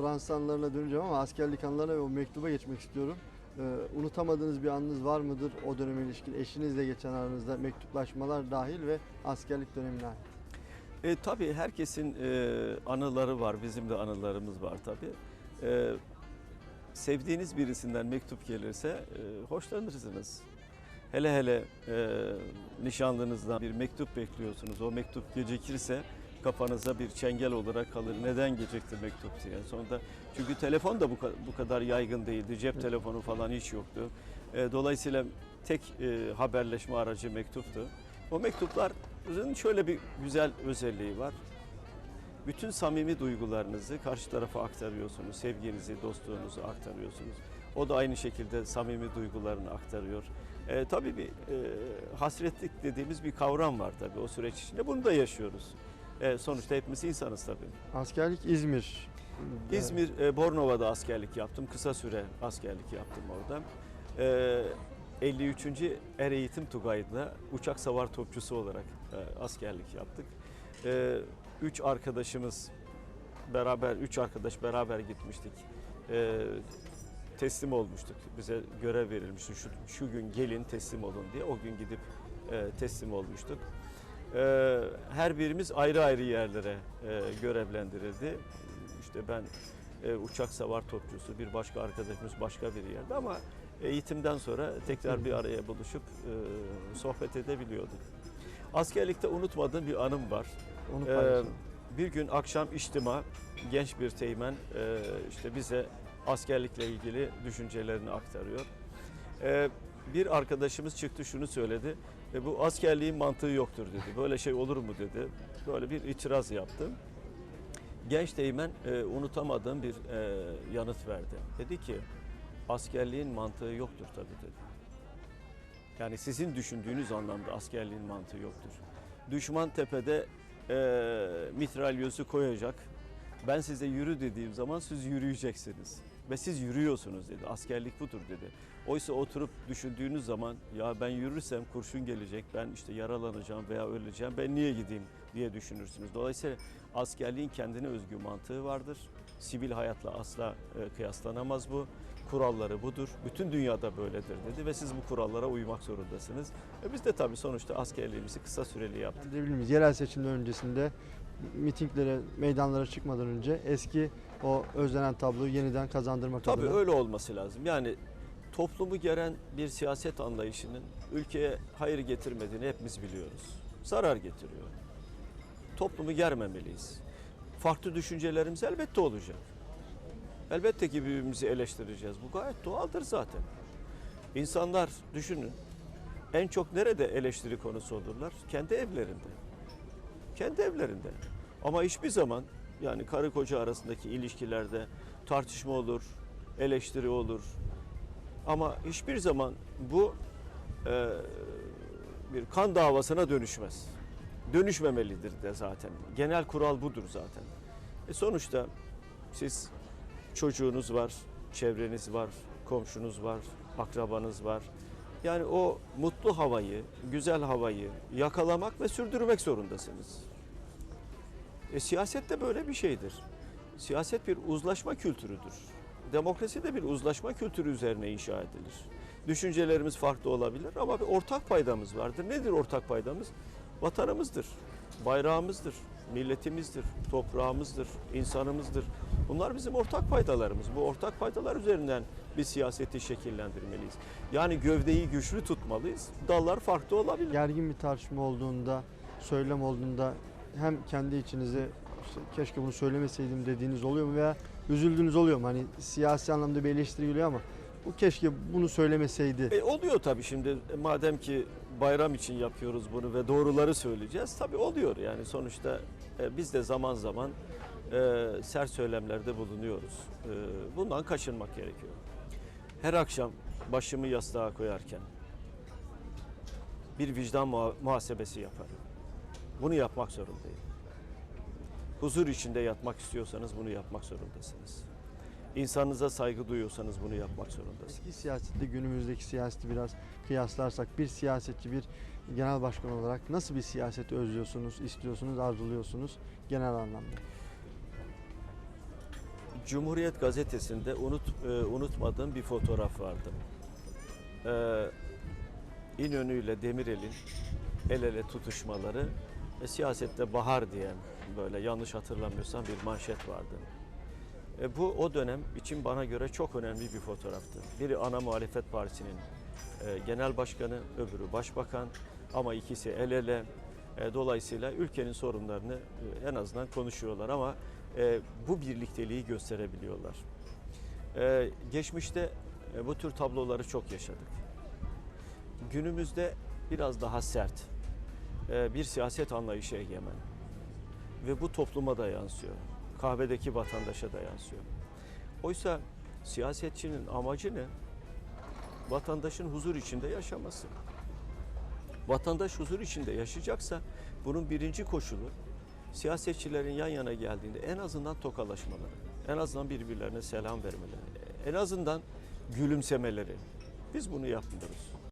Fransız anılarına döneceğim ama askerlik anılarına ve o mektuba geçmek istiyorum. Ee, unutamadığınız bir anınız var mıdır o döneme ilişkin? Eşinizle geçen aranızda mektuplaşmalar dahil ve askerlik dönemine ait. E, tabii herkesin e, anıları var, bizim de anılarımız var tabii. E, sevdiğiniz birisinden mektup gelirse e, hoşlanırsınız. Hele hele e, nişanlınızdan bir mektup bekliyorsunuz. O mektup gecikirse kafanıza bir çengel olarak kalır. Neden gecikti mektup diye. Sonunda çünkü telefon da bu, bu kadar yaygın değildi. Cep telefonu falan hiç yoktu. E, dolayısıyla tek e, haberleşme aracı mektuptu. O mektupların şöyle bir güzel özelliği var. Bütün samimi duygularınızı karşı tarafa aktarıyorsunuz. Sevginizi, dostluğunuzu aktarıyorsunuz. O da aynı şekilde samimi duygularını aktarıyor. E, tabii bir e, hasretlik dediğimiz bir kavram var tabii o süreç içinde. Bunu da yaşıyoruz. E, sonuçta hepimiz insanız tabii. Askerlik İzmir. İzmir e, Bornova'da askerlik yaptım. Kısa süre askerlik yaptım orada. E, 53. Er Eğitim Tugayı'nda uçak savar topçusu olarak e, askerlik yaptık. E, üç arkadaşımız beraber, üç arkadaş beraber gitmiştik. E, teslim olmuştuk. Bize görev verilmişti. Şu, şu gün gelin teslim olun diye. O gün gidip e, teslim olmuştuk. E, her birimiz ayrı ayrı yerlere e, görevlendirildi. İşte ben e, uçak savar topçusu, bir başka arkadaşımız başka bir yerde ama eğitimden sonra tekrar bir araya buluşup e, sohbet edebiliyorduk. Askerlikte unutmadığım bir anım var. Ee, bir gün akşam içtima genç bir teğmen e, işte bize askerlikle ilgili düşüncelerini aktarıyor. Ee, bir arkadaşımız çıktı şunu söyledi. E, bu askerliğin mantığı yoktur dedi. Böyle şey olur mu dedi. Böyle bir itiraz yaptı. Genç teğmen e, unutamadığım bir e, yanıt verdi. Dedi ki askerliğin mantığı yoktur tabii dedi. Yani sizin düşündüğünüz anlamda askerliğin mantığı yoktur. Düşman tepede e, mitralyözü koyacak. Ben size yürü dediğim zaman siz yürüyeceksiniz. Ve siz yürüyorsunuz dedi. Askerlik budur dedi. Oysa oturup düşündüğünüz zaman ya ben yürürsem kurşun gelecek, ben işte yaralanacağım veya öleceğim, ben niye gideyim diye düşünürsünüz. Dolayısıyla askerliğin kendine özgü mantığı vardır. Sivil hayatla asla e, kıyaslanamaz bu. Kuralları budur. Bütün dünyada böyledir dedi ve siz bu kurallara uymak zorundasınız. E biz de tabii sonuçta askerliğimizi kısa süreli yaptık. Yerel seçimler öncesinde mitinglere, meydanlara çıkmadan önce eski o özlenen tabloyu yeniden kazandırmak Tabii adına. öyle olması lazım. Yani toplumu geren bir siyaset anlayışının ülkeye hayır getirmediğini hepimiz biliyoruz. Zarar getiriyor. Toplumu germemeliyiz. Farklı düşüncelerimiz elbette olacak. Elbette ki birbirimizi eleştireceğiz. Bu gayet doğaldır zaten. İnsanlar düşünün en çok nerede eleştiri konusu olurlar? Kendi evlerinde. Kendi evlerinde. Ama hiçbir zaman yani karı koca arasındaki ilişkilerde tartışma olur, eleştiri olur. Ama hiçbir zaman bu e, bir kan davasına dönüşmez. Dönüşmemelidir de zaten. Genel kural budur zaten. E sonuçta siz çocuğunuz var, çevreniz var, komşunuz var, akrabanız var. Yani o mutlu havayı, güzel havayı yakalamak ve sürdürmek zorundasınız. E, siyaset de böyle bir şeydir. Siyaset bir uzlaşma kültürüdür. Demokrasi de bir uzlaşma kültürü üzerine inşa edilir. Düşüncelerimiz farklı olabilir ama bir ortak paydamız vardır. Nedir ortak paydamız? Vatanımızdır, bayrağımızdır, milletimizdir, toprağımızdır, insanımızdır. Bunlar bizim ortak paydalarımız. Bu ortak paydalar üzerinden bir siyaseti şekillendirmeliyiz. Yani gövdeyi güçlü tutmalıyız. Dallar farklı olabilir. Gergin bir tartışma olduğunda, söylem olduğunda hem kendi içinize işte keşke bunu söylemeseydim dediğiniz oluyor mu veya üzüldüğünüz oluyor mu? Hani siyasi anlamda bir eleştiri geliyor ama bu keşke bunu söylemeseydi. E, oluyor tabii şimdi madem ki bayram için yapıyoruz bunu ve doğruları söyleyeceğiz tabii oluyor yani sonuçta e, biz de zaman zaman e, sert söylemlerde bulunuyoruz. E, bundan kaçınmak gerekiyor. Her akşam başımı yastığa koyarken bir vicdan muha- muhasebesi yaparım. Bunu yapmak zorundayım. Huzur içinde yatmak istiyorsanız bunu yapmak zorundasınız. İnsanınıza saygı duyuyorsanız bunu yapmak zorundasınız. Eski siyasetle günümüzdeki siyaseti biraz kıyaslarsak bir siyasetçi, bir genel başkan olarak nasıl bir siyaseti özlüyorsunuz, istiyorsunuz, arzuluyorsunuz genel anlamda? Cumhuriyet Gazetesi'nde unut, e, unutmadığım bir fotoğraf vardı. Ee, İnönü ile Demirel'in el ele tutuşmaları ve siyasette bahar diyen böyle yanlış hatırlamıyorsam bir manşet vardı. E, bu o dönem için bana göre çok önemli bir fotoğraftı. Biri ana muhalefet partisinin e, genel başkanı, öbürü başbakan ama ikisi el ele. E, dolayısıyla ülkenin sorunlarını e, en azından konuşuyorlar ama e, bu birlikteliği gösterebiliyorlar. E, geçmişte e, bu tür tabloları çok yaşadık. Günümüzde biraz daha sert e, bir siyaset anlayışı egemen ve bu topluma da yansıyor. Kahvedeki vatandaşa da yansıyor. Oysa siyasetçinin amacı ne? Vatandaşın huzur içinde yaşaması. Vatandaş huzur içinde yaşayacaksa bunun birinci koşulu siyasetçilerin yan yana geldiğinde en azından tokalaşmaları, en azından birbirlerine selam vermeleri, en azından gülümsemeleri. Biz bunu yapmıyoruz.